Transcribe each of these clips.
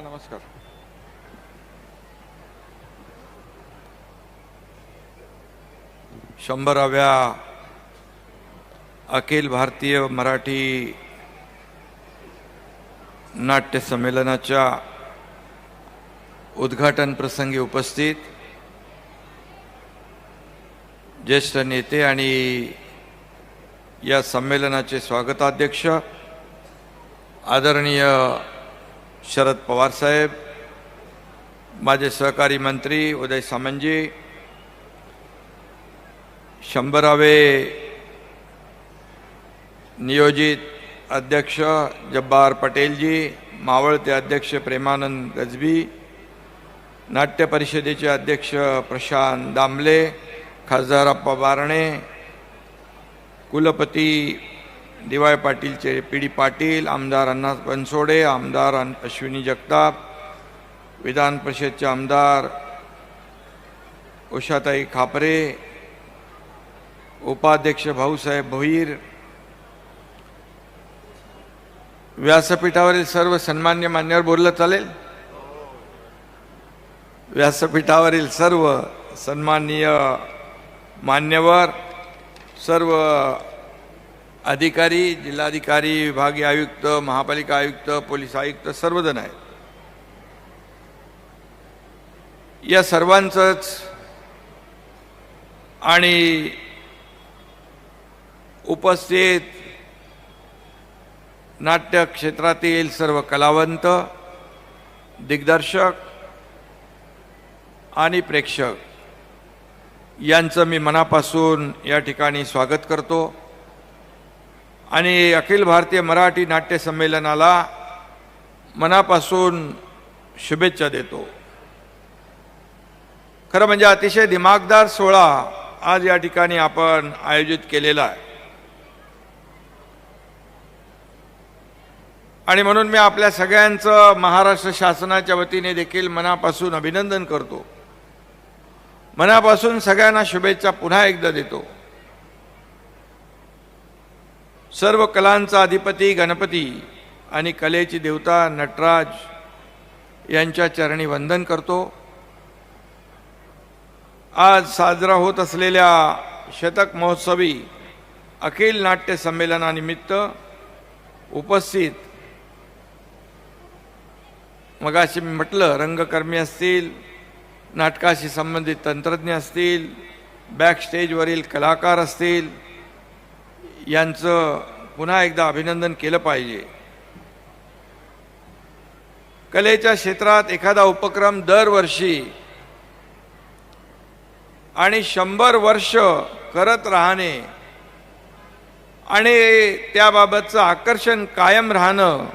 हा नमस्कार. शंभराव्या अखिल भारतीय मराठी नाट्य संमेलनाच्या उद्घाटन प्रसंगी उपस्थित ज्येष्ठ नेते आणि या संमेलनाचे स्वागताध्यक्ष आदरणीय शरद पवार साहेब माझे सहकारी मंत्री उदय सामंतजी शंभरावे नियोजित अध्यक्ष जब्बार पटेलजी मावळते अध्यक्ष प्रेमानंद गजबी नाट्य परिषदेचे अध्यक्ष प्रशांत दामले खासदार अप्पा बारणे कुलपती डी वाय पाटीलचे पी डी पाटील आमदार अण्णा बनसोडे आमदार अन- अश्विनी जगताप विधान परिषदचे आमदार उषाताई खापरे उपाध्यक्ष भाऊसाहेब भोईर व्यासपीठावरील सर्व सन्मान्य मान्यवर बोललं चालेल? व्यासपीठावरील सर्व सन्माननीय मान्यवर सर्व अधिकारी जिल्हाधिकारी विभागीय आयुक्त महापालिका आयुक्त पोलीस आयुक्त सर्वजण आहेत. या सर्वांचंच आणि उपस्थित नाट्य क्षेत्रातील सर्व कलावंत दिग्दर्शक आणि प्रेक्षक यांचं मी मनापासून या ठिकाणी स्वागत करतो. आणि अखिल भारतीय मराठी नाट्य संमेलनाला मनापासून शुभेच्छा देतो. खरं म्हणजे अतिशय दिमागदार सोहळा आज या ठिकाणी आपण आयोजित केलेला आहे. आणि म्हणून मी आपल्या सगळ्यांचं महाराष्ट्र शासनाच्या वतीने देखील मनापासून अभिनंदन करतो. मनापासून सगळ्यांना शुभेच्छा पुन्हा एकदा देतो. सर्व कलांचा अधिपती गणपती आणि कलेची देवता नटराज यांच्या चरणी वंदन करतो. आज साजरा होत असलेल्या शतक महोत्सवी अखिल नाट्य संमेलनानिमित्त उपस्थित मगाशी मी म्हटलं रंगकर्मी असतील नाटकाशी संबंधित तंत्रज्ञ असतील बॅकस्टेजवरील कलाकार असतील यांचं पुन्हा एकदा अभिनंदन केलं पाहिजे. कलेच्या क्षेत्रात एखादा उपक्रम दरवर्षी आणि शंभर वर्ष करत राहणे आणि त्याबाबतचं आकर्षण कायम राहणं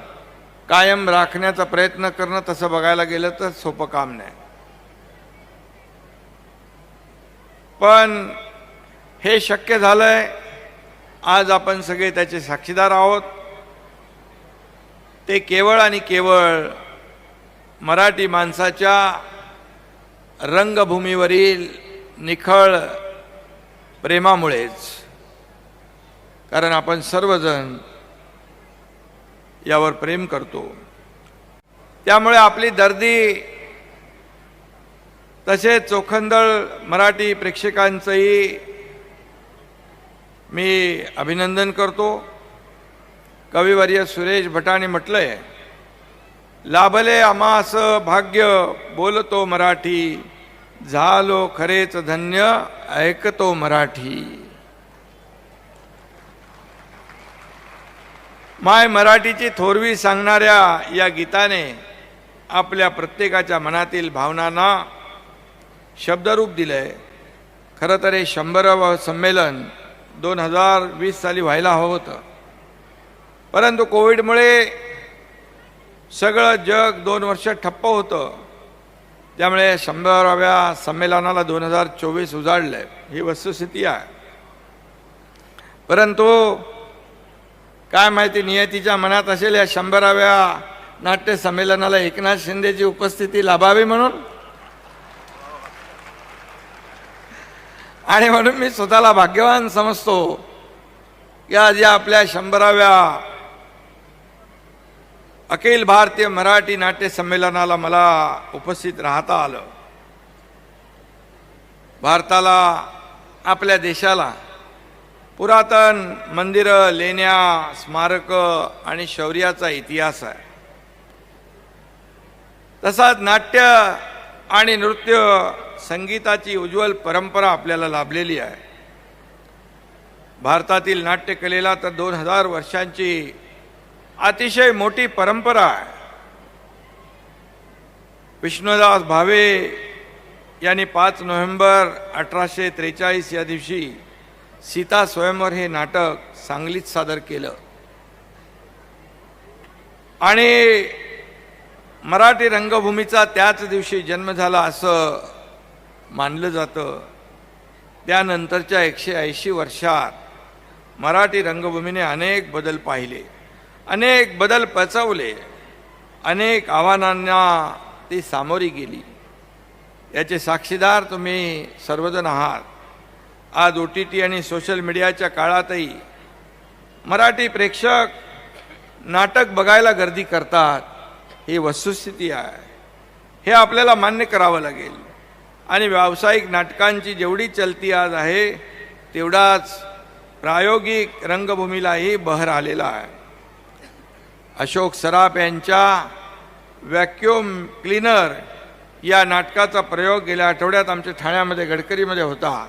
कायम राखण्याचा प्रयत्न करणं तसं बघायला गेलं तर सोपं काम नाही. पण हे शक्य झालंय आज आपण सगळे त्याचे साक्षीदार आहोत. ते केवळ आणि केवळ मराठी माणसाच्या रंगभूमीवरील निखळ प्रेमामुळेच. कारण आपण सर्वजण यावर प्रेम करतो. त्यामुळे आपली दर्दी तसेच चोखंदळ मराठी प्रेक्षकांचंही मी अभिनंदन करतो. कविवर्य सुरेश भटाने म्हटलंय लाभले आमास भाग्य बोलतो मराठी. झालो खरेच धन्य ऐकतो मराठी. माय मराठीची थोरवी सांगणाऱ्या या गीताने आपल्या प्रत्येकाच्या मनातील भावनांना शब्दरूप दिलंय. खरं तर हे शंभरावं संमेलन दोन हजार वीस साली व्हायला हवं होतं. परंतु कोविडमुळे सगळं जग दोन वर्ष ठप्प होतं. त्यामुळे शंभराव्या संमेलनाला दोन हजार चोवीस उजाडलं आहे ही वस्तुस्थिती आहे. परंतु काय माहिती नियतीच्या मनात असेल या शंभराव्या नाट्य संमेलनाला एकनाथ शिंदेची उपस्थिती लाभावी म्हणून? आणि म्हणून मी स्वतःला भाग्यवान समजतो या ज्या आपल्या शंभराव्या अखिल भारतीय मराठी नाट्य संमेलनाला मला उपस्थित राहता आलं. भारताला आपल्या देशाला पुरातन मंदिरं लेण्या स्मारकं आणि शौर्याचा इतिहास आहे. तसाच नाट्य आणि नृत्य संगीताची उज्ज्वल परंपरा आपल्याला लाभलेली आहे. भारतातील नाट्यकलेला तर दोन हजार वर्षांची अतिशय मोठी परंपरा आहे. विष्णुदास भावे यांनी पाच नोव्हेंबर अठराशे त्रेचाळीस या दिवशी सीता स्वयंवर हे नाटक सांगलीत सादर केलं. आणि मराठी रंगभूमीचा त्याच दिवशी जन्म झाला असं मानलं जातं. त्यानंतरच्या एकशे ऐंशी वर्षात मराठी रंगभूमीने अनेक बदल पाहिले. अनेक बदल पचवले अनेक आव्हानांना ती सामोरी गेली. याचे साक्षीदार तुम्ही सर्वजण आहात. आज ओ टी टी आणि सोशल मीडियाच्या काळातही मराठी प्रेक्षक नाटक बघायला गर्दी करतात. ही वस्तुस्थिती आहे. हे आपल्याला मान्य करावं लागेल. आणि व्यावसायिक नाटकांची जेवढी चलती आज आहे तेवढाच प्रायोगिक रंगभूमीलाही बहर आलेला आहे. अशोक सराफ यांच्या व्हॅक्युम क्लीनर या नाटकाचा प्रयोग गेल्या आठवड्यात आमच्या ठाण्यामध्ये गडकरीमध्ये होता.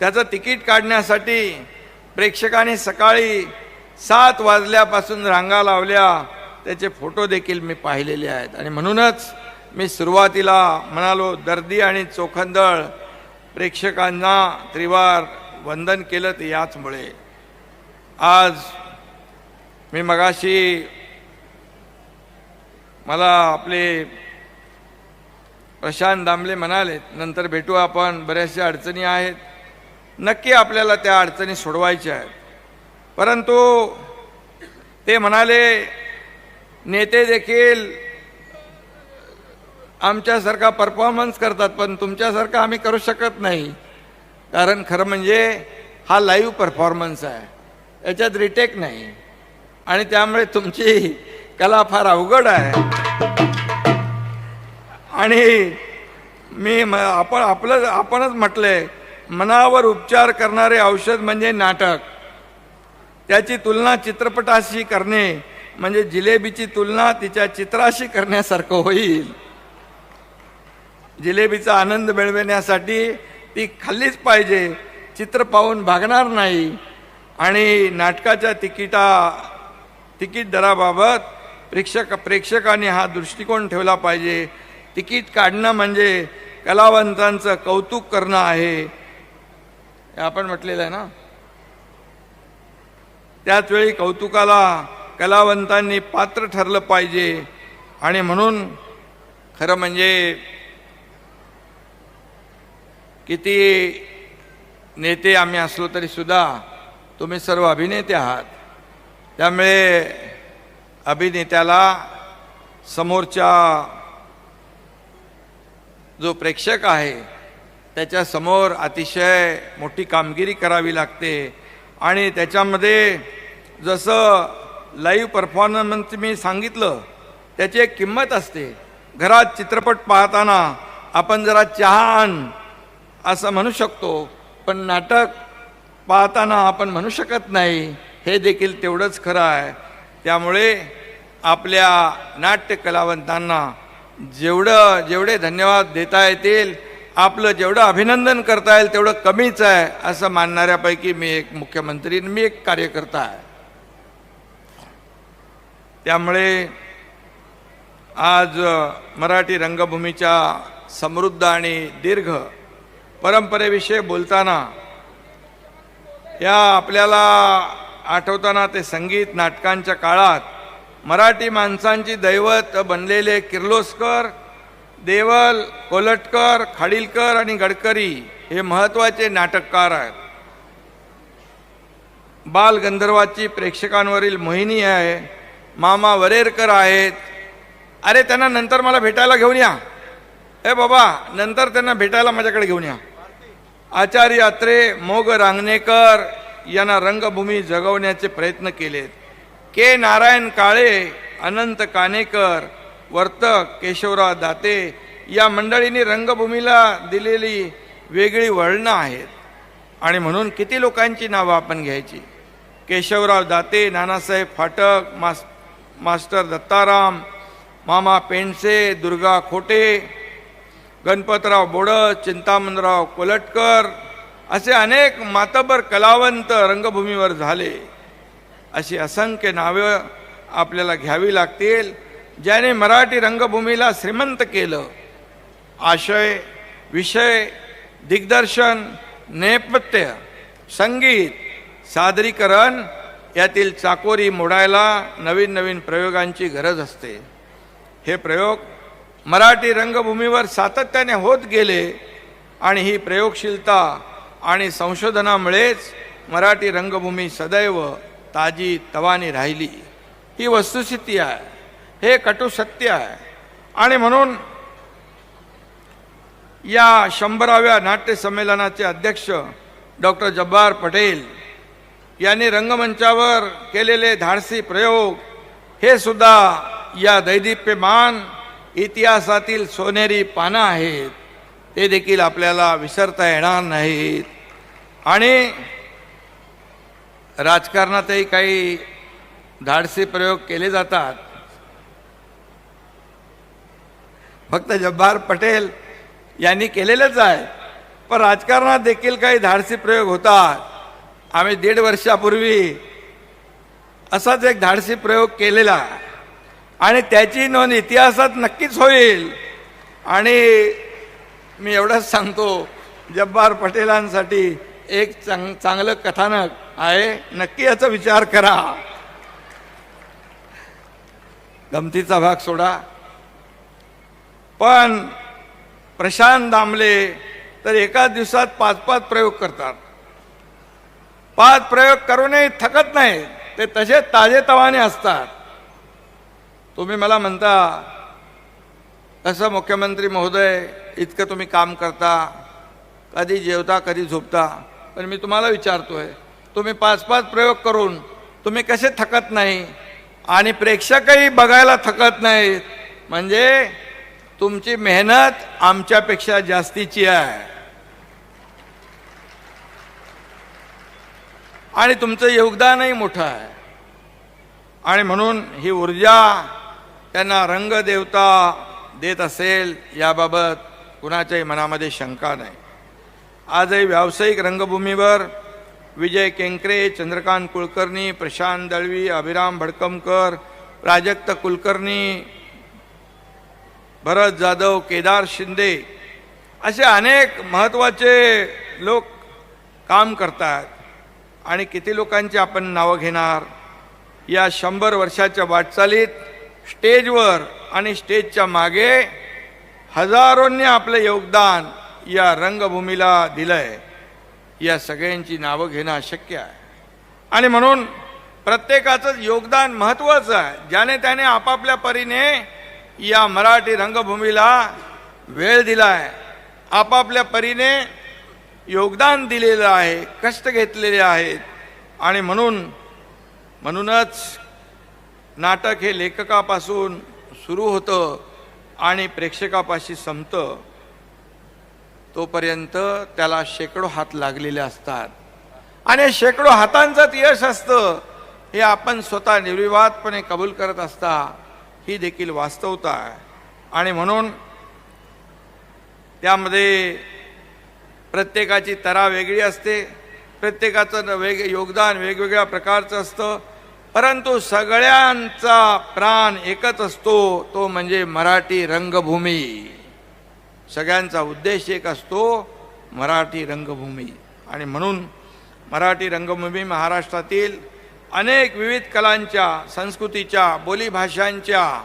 त्याचं तिकीट काढण्यासाठी प्रेक्षकांनी सकाळी सात वाजल्यापासून रांगा लावल्या. त्याचे फोटो देखील मी पाहिलेले आहेत. आणि म्हणूनच मी सुरुवातीला म्हणालो दर्दी आणि चोखंदळ प्रेक्षकांना त्रिवार वंदन केलं ते याचमुळे. आज मी मगाशी मला आपले प्रशांत दामले म्हणाले नंतर भेटू आपण बऱ्याचशा अडचणी आहेत. नक्की आपल्याला त्या अडचणी सोडवायच्या आहेत. परंतु ते म्हणाले नेते देखील आमच्यासारखा परफॉर्मन्स करतात पण तुमच्यासारखा आम्ही करू शकत नाही. कारण खरं म्हणजे हा लाईव्ह परफॉर्मन्स आहे. याच्यात रिटेक नाही. आणि त्यामुळे तुमची कला फार अवघड आहे. आणि मी म- आपण आपलं आपणच म्हटलंय मनावर उपचार करणारे औषध म्हणजे नाटक. त्याची तुलना चित्रपटाशी करणे म्हणजे जिलेबीची तुलना तिच्या चित्राशी करण्यासारखं होईल. जिलेबीचा आनंद मिळविण्यासाठी ती खाल्लीच पाहिजे चित्र पाहून भागणार नाही. आणि नाटकाच्या तिकिटा तिकीट दराबाबत प्रेक्षक प्रेक्षकांनी हा दृष्टिकोन ठेवला पाहिजे. तिकीट काढणं म्हणजे कलावंतांचं कौतुक करणं आहे. हे आपण म्हटलेलं आहे ना? त्याचवेळी कौतुकाला कलावंतांनी पात्र ठरलं पाहिजे. आणि म्हणून खरं म्हणजे किती नेते आम्ही असलो तरीसुद्धा तुम्ही सर्व अभिनेते आहात. त्यामुळे अभिनेत्याला समोरच्या जो प्रेक्षक आहे त्याच्यासमोर अतिशय मोठी कामगिरी करावी लागते. आणि त्याच्यामध्ये जसं लाईव्ह परफॉर्मन्स मी सांगितलं त्याची एक किंमत असते. घरात चित्रपट पाहताना आपण जरा चहा आण असं म्हणू शकतो. पण नाटक पाहताना आपण म्हणू शकत नाही. हे देखील तेवढंच खरं आहे. त्यामुळे आपल्या नाट्य कलावंतांना जेवढं जेवढे धन्यवाद देता येतील आपलं जेवढं अभिनंदन करता येईल तेवढं कमीच आहे असं मानणाऱ्यापैकी मी एक मुख्यमंत्री आणि मी एक कार्यकर्ता आहे. त्यामुळे आज मराठी रंगभूमीच्या समृद्ध आणि दीर्घ परंपरेविषयी बोलताना या आपल्याला आठवताना ते संगीत नाटकांच्या काळात मराठी माणसांची दैवत बनलेले किर्लोस्कर देवल कोलटकर खाडीलकर आणि गडकरी हे महत्त्वाचे नाटककार आहेत. बालगंधर्वाची प्रेक्षकांवरील मोहिनी आहे मामा वरेरकर आहेत. अरे त्यांना नंतर मला भेटायला घेऊन या. ए बाबा नंतर त्यांना भेटायला माझ्याकडे घेऊन या. आचार्य अत्रे मोग रांगणेकर यांना रंगभूमी जगवण्याचे प्रयत्न केलेत. के नारायण काळे अनंत कानेकर वर्तक केशवराव दाते या मंडळींनी रंगभूमीला दिलेली वेगळी वळणं आहेत. आणि म्हणून किती लोकांची नावं आपण घ्यायची? केशवराव दाते नानासाहेब फाटक मास मास्टर दत्ताराम मामा पेंडसे दुर्गा खोटे गणपतराव बोडस चिंतामणराव कोलटकर असे अनेक मातबर कलावंत रंगभूमीवर झाले. अशी असंख्य नावं आपल्याला घ्यावी लागतील ज्याने मराठी रंगभूमीला श्रीमंत केलं. आशय विषय दिग्दर्शन नेपथ्य संगीत सादरीकरण यातील चाकोरी मोडायला नवीन नवीन प्रयोगांची गरज असते. हे प्रयोग मराठी रंगभूमीवर सातत्याने होत गेले आणि ही प्रयोगशीलता आणि संशोधनामुळेच मराठी रंगभूमी सदैव ताजी तवानी राहिली. ही वस्तुस्थिती आहे हे कटू सत्य आहे. आणि म्हणून या शंभराव्या नाट्य संमेलनाचे अध्यक्ष डॉक्टर जब्बार पटेल यांनी रंगमंचावर केलेले धाडसी प्रयोग हे सुद्धा या दैदिप्यमान इतिहासातील सोनेरी पानं आहेत ते देखील आपल्याला विसरता येणार नाहीत. आणि राजकारणातही काही धाडसी प्रयोग केले जातात. फक्त जब्बार पटेल यांनी केलेलंच आहे पण राजकारणात देखील काही धाडसी प्रयोग होतात. आम्ही दीड वर्षापूर्वी असाच एक धाडसी प्रयोग केलेला आहे. आणि त्याची नोंद इतिहासात नक्कीच होईल. आणि मी एवढंच सांगतो जब्बार पटेलांसाठी एक चांग चांगलं कथानक आहे. नक्की याचा विचार करा. गमतीचा भाग सोडा. पण प्रशांत दामले तर एका दिवसात पाच पाच प्रयोग करतात. पाच प्रयोग करूनही थकत नाही ते तसे ताजेतवाने असतात. तुम्ही मला म्हणता असं मुख्यमंत्री महोदय इतकं तुम्ही काम करता कधी जेवता कधी झोपता. पण मी तुम्हाला विचारतोय तुम्ही पाच पाच प्रयोग करून तुम्ही कसे थकत नाही? आणि प्रेक्षकही बघायला थकत नाहीत. म्हणजे तुमची मेहनत आमच्यापेक्षा जास्तीची आहे. आणि तुमचं योगदानही मोठं आहे. आणि म्हणून ही ऊर्जा त्यांना रंगदेवता देत असेल याबाबत कुणाच्याही मनामध्ये शंका नाही. आजही व्यावसायिक रंगभूमीवर विजय केंकरे चंद्रकांत कुलकर्णी प्रशांत दळवी अभिराम भडकमकर प्राजक्त कुलकर्णी भरत जाधव केदार शिंदे असे अनेक महत्त्वाचे लोक काम करतात आणि किती लोकांची आपण नावं घेणार? या शंभर वर्षाच्या वाटचालीत स्टेजवर आणि स्टेजच्या मागे हजारोंनी आपलं योगदान या रंगभूमीला दिलंय. या सगळ्यांची नावं घेणं अशक्य आहे. आणि म्हणून प्रत्येकाचं योगदान महत्त्वाचं आहे. ज्याने त्याने आपापल्या परीने या मराठी रंगभूमीला वेळ दिला आहे आपापल्या परीने योगदान दिलेलं आहे कष्ट घेतलेले आहेत. आणि म्हणून म्हणूनच नाटक हे लेखकापासून सुरू होतं आणि प्रेक्षकापाशी संपतं तोपर्यंत त्याला शेकडो हात लागलेले असतात. आणि शेकडो हातांचंच यश असतं हे आपण स्वतः निर्विवादपणे कबूल करत असता ही देखील वास्तवता आहे. आणि म्हणून त्यामध्ये प्रत्येकाची तरा वेगळी असते प्रत्येकाचं वेग योगदान वेगवेगळ्या प्रकारचं असतं परंतु सगळ्यांचा प्राण एकच असतो तो म्हणजे मराठी रंगभूमी. सगळ्यांचा उद्देश एक असतो मराठी रंगभूमी. आणि म्हणून मराठी रंगभूमी महाराष्ट्रातील अनेक विविध कलांच्या संस्कृतीच्या बोलीभाषांच्या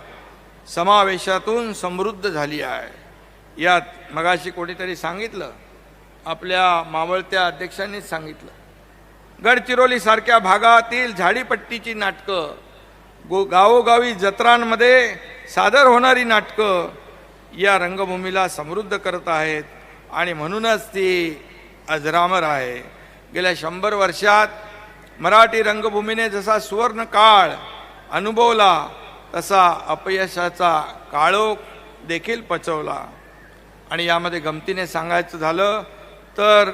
समावेशातून समृद्ध झाली आहे. यात मगाशी कोणीतरी सांगितलं आपल्या मावळत्या अध्यक्षांनीच सांगितलं. गडचिरोलीसारख्या भागातील झाडीपट्टीची नाटकं गो गावोगावी जत्रांमध्ये सादर होणारी नाटकं या रंगभूमीला समृद्ध करत आहेत आणि म्हणूनच ती अजरामर आहे. गेल्या शंभर वर्षात मराठी रंगभूमीने जसा सुवर्ण काळ अनुभवला तसा अपयशाचा काळोख देखील पचवला. आणि यामध्ये गमतीने सांगायचं झालं तर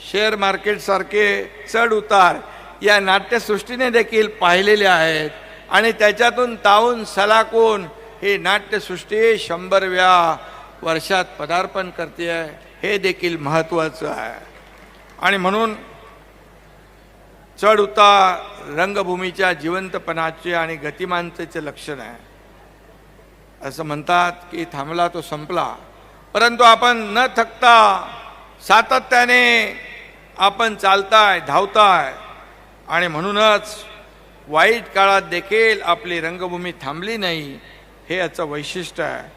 शेअर मार्केटसारखे चढ उतार या नाट्यसृष्टीने देखील पाहिलेले आहेत. आणि त्याच्यातून तावून सलाकून ही नाट्यसृष्टी शंभरव्या वर्षात पदार्पण करते आहे. हे देखील महत्त्वाचं आहे. आणि म्हणून चढ उतार रंगभूमीच्या जिवंतपणाचे आणि गतिमानतेचे लक्षण आहे. असं म्हणतात की थांबला तो संपला. परंतु आपण न थकता सातत्याने आपण चालताय धावताय. आणि म्हणूनच वाईट काळात देखील आपली रंगभूमी थांबली नाही हे याचं वैशिष्ट्य आहे.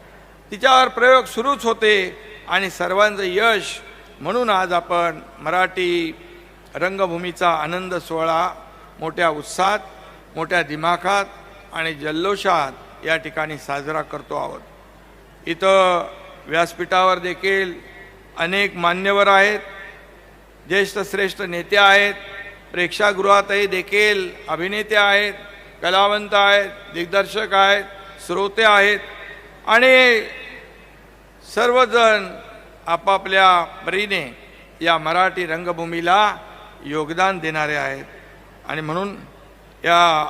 तिच्यावर प्रयोग सुरूच होते आणि सर्वांचं यश म्हणून आज आपण मराठी रंगभूमीचा आनंद सोहळा मोठ्या उत्साहात मोठ्या दिमाखात आणि जल्लोषात या ठिकाणी साजरा करतो आहोत. इथं व्यासपीठावर देखील अनेक मान्यवर आहेत. ज्येष्ठ श्रेष्ठ नेते आहेत प्रेक्षागृहातही देखील अभिनेते आहेत कलावंत आहेत दिग्दर्शक आहेत श्रोते आहेत आणि सर्वजण आपापल्या परीने या मराठी रंगभूमीला योगदान देणारे आहेत. आणि म्हणून या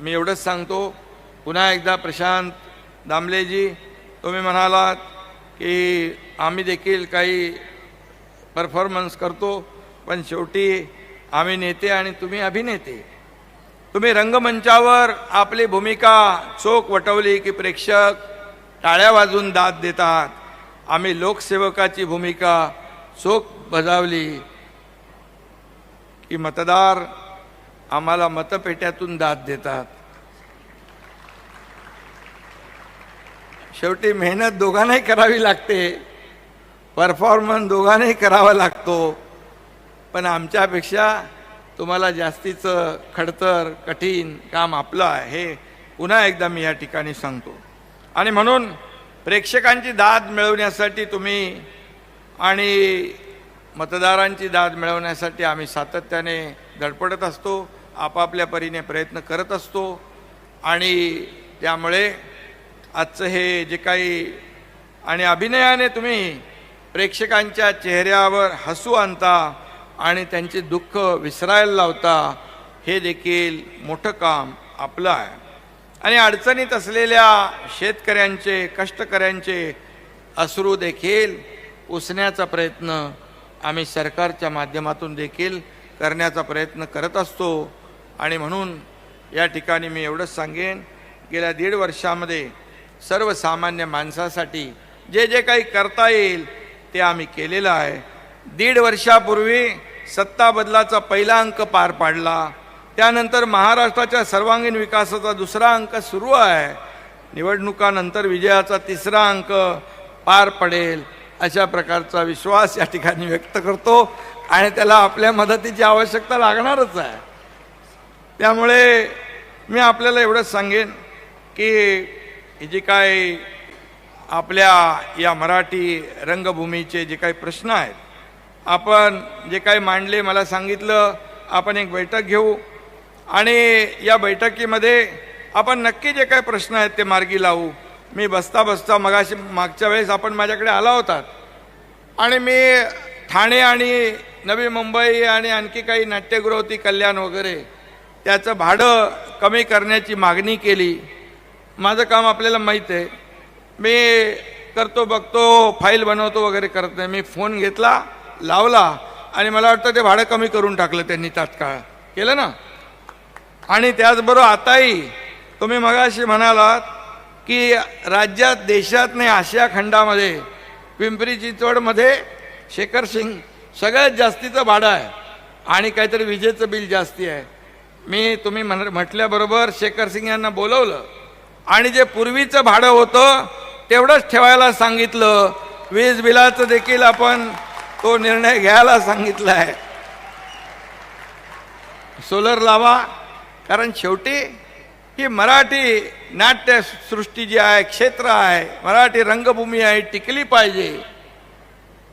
मी एवढंच सांगतो पुन्हा एकदा प्रशांत दामलेजी तुम्ही म्हणालात की आम्ही देखील काही परफॉर्मन्स करतो पण शेवटी आम्ही नेते आणि तुम्ही अभिनेते. तुम्ही रंगमंचावर आपली भूमिका चोख वटवली की प्रेक्षक टाळ्या वाजून दाद देतात. आम्ही लोकसेवकाची भूमिका चोख बजावली की मतदार आम्हाला मतपेट्यातून दाद देतात. शेवटी मेहनत दोघांनाही करावी लागते. परफॉर्मन्स दोघांनाही करावा लागतो. पण आमच्यापेक्षा तुम्हाला जास्तीचं खडतर कठीण काम आपलं आहे हे पुन्हा एकदा मी या ठिकाणी सांगतो. आणि म्हणून प्रेक्षकांची दाद मिळवण्यासाठी तुम्ही आणि मतदारांची दाद मिळवण्यासाठी आम्ही सातत्याने धडपडत असतो आपापल्या परीने प्रयत्न करत असतो. आणि त्यामुळे आजचं हे जे काही आणि अभिनयाने तुम्ही प्रेक्षकांच्या चेहऱ्यावर हसू आणता आणि त्यांचे दुःख विसरायला लावता हे देखील मोठं काम आपलं आहे. आणि अडचणीत असलेल्या शेतकऱ्यांचे कष्टकऱ्यांचे अश्रू देखील पुसण्याचा प्रयत्न आम्ही सरकारच्या माध्यमातून देखील करण्याचा प्रयत्न करत असतो. आणि म्हणून या ठिकाणी मी एवढंच सांगेन गेल्या दीड वर्षामध्ये सर्वसामान्य माणसासाठी जे जे काही करता येईल ते आम्ही केलेलं आहे. दीड वर्षापूर्वी सत्ता बदलाचा पहिला अंक पार पाडला. त्यानंतर महाराष्ट्राच्या सर्वांगीण विकासाचा दुसरा अंक सुरू आहे. निवडणुकानंतर विजयाचा तिसरा अंक पार पडेल अशा प्रकारचा विश्वास या ठिकाणी व्यक्त करतो आणि त्याला आपल्या मदतीची आवश्यकता लागणारच आहे. त्यामुळे मी आपल्याला एवढंच सांगेन की जी जे काय आपल्या या मराठी रंगभूमीचे जे काही प्रश्न आहेत आपण जे काही मांडले मला सांगितलं आपण एक बैठक घेऊ. आणि या बैठकीमध्ये आपण नक्की जे काही प्रश्न आहेत ते मार्गी लावू. मी बसता बसता मगाशी मागच्या वेळेस आपण माझ्याकडे आला होतात आणि मी ठाणे आणि नवी मुंबई आणि आणखी काही नाट्यगृह होती कल्याण वगैरे त्याचं भाडं कमी करण्याची मागणी केली. माझं काम आपल्याला माहीत आहे. मी करतो बघतो फाईल बनवतो वगैरे करत नाही. मी फोन घेतला लावला आणि मला वाटतं ते भाडं कमी करून टाकलं त्यांनी तात्काळ. केलं ना? आणि त्याचबरोबर आताही तुम्ही मगाशी म्हणालात की राज्यात देशात नाही आशिया खंडामध्ये पिंपरी चिंचवडमध्ये शेखर सिंग सगळ्यात जास्तीचं भाडं आहे आणि काहीतरी विजेचं बिल जास्ती आहे. मी तुम्ही म्हण म्हटल्याबरोबर शेखर सिंग यांना बोलवलं आणि जे पूर्वीचं भाडं होतं तेवढंच ठेवायला सांगितलं. वीज बिलाचं देखील आपण तो निर्णय घ्यायला सांगितला आहे सोलर लावा कारण शेवटी ही मराठी नाट्यसृष्टी जी आहे क्षेत्र आहे मराठी रंगभूमी आहे टिकली पाहिजे.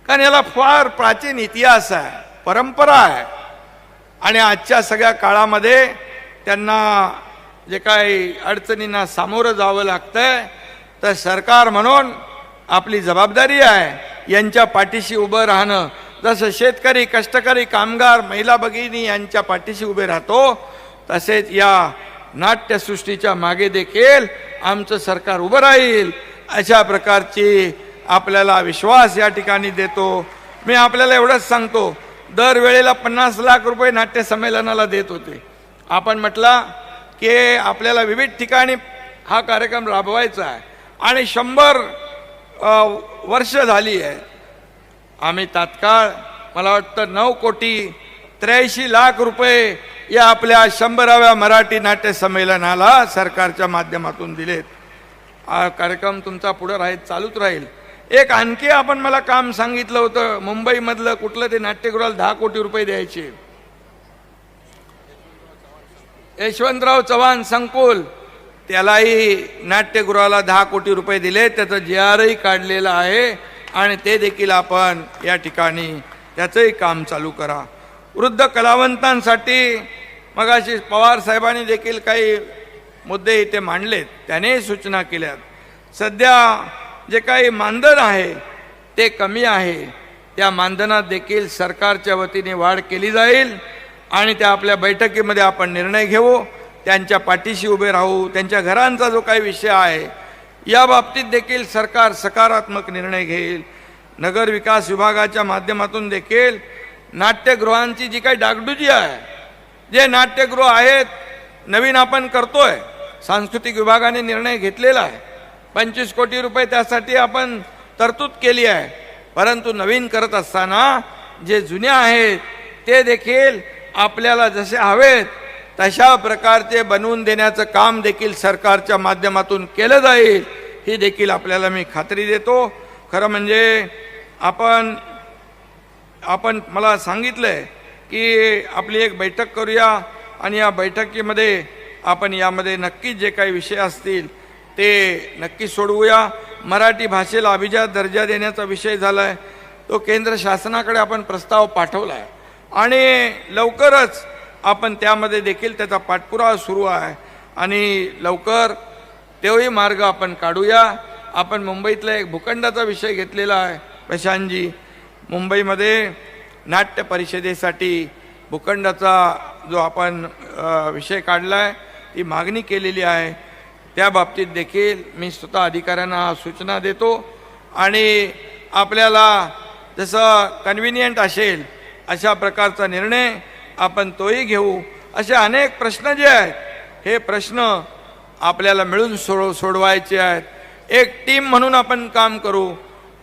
कारण याला फार प्राचीन इतिहास आहे परंपरा आहे. आणि आजच्या सगळ्या काळामध्ये त्यांना जे काही अडचणींना सामोरं जावं लागतंय तर सरकार म्हणून आपली जबाबदारी आहे यांच्या पाठीशी उभं राहणं. जसं शेतकरी कष्टकरी कामगार महिला भगिनी यांच्या पाठीशी उभे राहतो तसेच या नाट्यसृष्टीच्या मागे देखील आमचं सरकार उभं राहील अशा प्रकारची आपल्याला विश्वास या ठिकाणी देतो. मी आपल्याला एवढंच सांगतो दरवेळेला पन्नास लाख रुपये नाट्य संमेलनाला देत होते. आपण म्हटला की आपल्याला विविध ठिकाणी हा कार्यक्रम राबवायचा आहे. आणि शंभर वर्ष झाली आहे. आम्ही तात्काळ मला वाटतं नऊ कोटी त्र्याऐंशी लाख रुपये या आपल्या शंभराव्या मराठी नाट्य संमेलनाला सरकारच्या माध्यमातून दिलेत. हा कार्यक्रम तुमचा पुढं राहील चालूच राहील. एक आणखी आपण मला काम सांगितलं होतं मुंबईमधलं कुठलं ते नाट्यगृहाला दहा कोटी रुपये द्यायचे. यशवंतराव चव्हाण संकुल त्यालाही नाट्यगृहाला दहा कोटी रुपये दिले. त्याचं जी आरही काढलेलं आहे आणि ते देखील आपण या ठिकाणी त्याचंही काम चालू करा. वृद्ध कलावंतांसाठी मगाशी पवार साहेबांनी देखील काही मुद्दे इथे मांडलेत. त्याने सूचना केल्यात. सध्या जे काही मानधन आहे ते कमी आहे. त्या मानधनात देखील सरकारच्या वतीने वाढ केली जाईल आणि त्या आपल्या बैठकीमध्ये आपण निर्णय घेऊ. त्यांच्या पाठीशी उभे राहू त्यांच्या घरांचा जो काही विषय आहे या बाबतीत देखील सरकार सकारात्मक निर्णय घेईल. नगर विकास विभागाच्या माध्यमातून देखील नाट्यगृहांची जी काही डागडुजी आहे जे नाट्यगृह आहेत नवीन आपण करतोय. सांस्कृतिक विभागाने निर्णय घेतलेला आहे. पंचवीस कोटी रुपये त्यासाठी आपण तरतूद केली आहे. परंतु नवीन करत असताना जे जुने आहेत ते देखील आपल्याला जसे हवेत तशा प्रकारचे बनवून देण्याचं काम देखील सरकारच्या माध्यमातून केलं जाईल ही देखील आपल्याला मी खात्री देतो. खरं म्हणजे आपण आपण मला सांगितलंय की आपली एक बैठक करूया आणि या बैठकीमध्ये आपण यामध्ये नक्कीच जे काही विषय असतील ते नक्की सोडवूया. मराठी भाषेला अभिजात दर्जा देण्याचा विषय झाला आहे तो केंद्र शासनाकडे आपण प्रस्ताव पाठवला आहे आणि लवकरच आपण त्यामध्ये देखील त्याचा पाठपुरावा सुरू आहे. आणि लवकर तेही मार्ग आपण काढूया. आपण मुंबईतला एक भूखंडाचा विषय घेतलेला आहे. प्रशांतजी मुंबईमध्ये नाट्य परिषदेसाठी भूखंडाचा जो आपण विषय काढला आहे ती मागणी केलेली आहे. त्या बाबतीत देखील मी स्वतः अधिकाऱ्यांना सूचना देतो. आणि आपल्याला जसं कन्व्हिनियंट असेल अशा प्रकारचा निर्णय आपण तोही घेऊ. असे अनेक प्रश्न जे आहेत हे प्रश्न आपल्याला मिळून सोड सोडवायचे आहेत. एक टीम म्हणून आपण काम करू.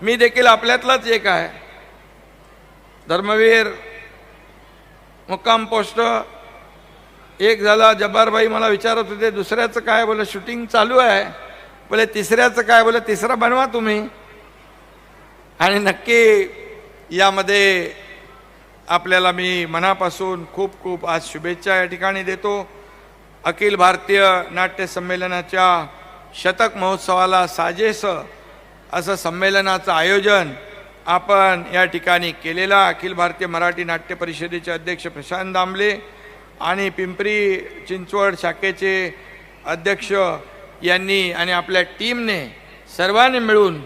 मी देखील आपल्यातलाच एक आहे. धर्मवीर मुक्काम पोस्ट एक झाला जब्बारबाई मला विचारत होते दुसऱ्याचं काय बोले शूटिंग चालू आहे. बोले तिसऱ्याचं काय बोले तिसरा बनवा तुम्ही. आणि नक्की यामध्ये आपल्याला मी मनापासून खूप खूप आज शुभेच्छा या ठिकाणी देतो. अखिल भारतीय नाट्य संमेलनाच्या शतक महोत्सवाला साजेस असं संमेलनाचं आयोजन आपण या ठिकाणी केलेला. अखिल भारतीय मराठी नाट्य परिषदेचे अध्यक्ष प्रशांत दामले आणि पिंपरी चिंचवड शाखेचे अध्यक्ष यांनी आणि आपल्या टीमने सर्वांनी मिळून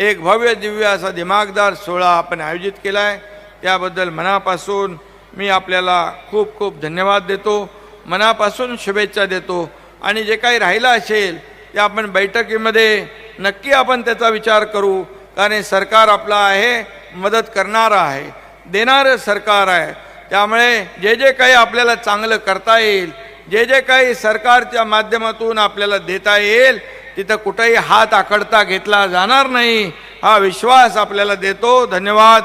एक भव्य दिव्य असा दिमागदार सोहळा आपण आयोजित केला आहे त्याबद्दल मनापासून मी आपल्याला खूप खूप धन्यवाद देतो. मनापासून शुभेच्छा देतो. आणि जे काही राहिलं असेल ते आपण बैठकीमध्ये नक्की आपण त्याचा विचार करू. कारण सरकार आपलं आहे मदत करणारं आहे. देणारं सरकार आहे. त्यामुळे जे जे काही आपल्याला चांगलं करता येईल जे जे काही सरकारच्या माध्यमातून आपल्याला देता येईल तिथं कुठेही हात आखडता घेतला जाणार नाही. हा विश्वास आपल्याला देतो. धन्यवाद.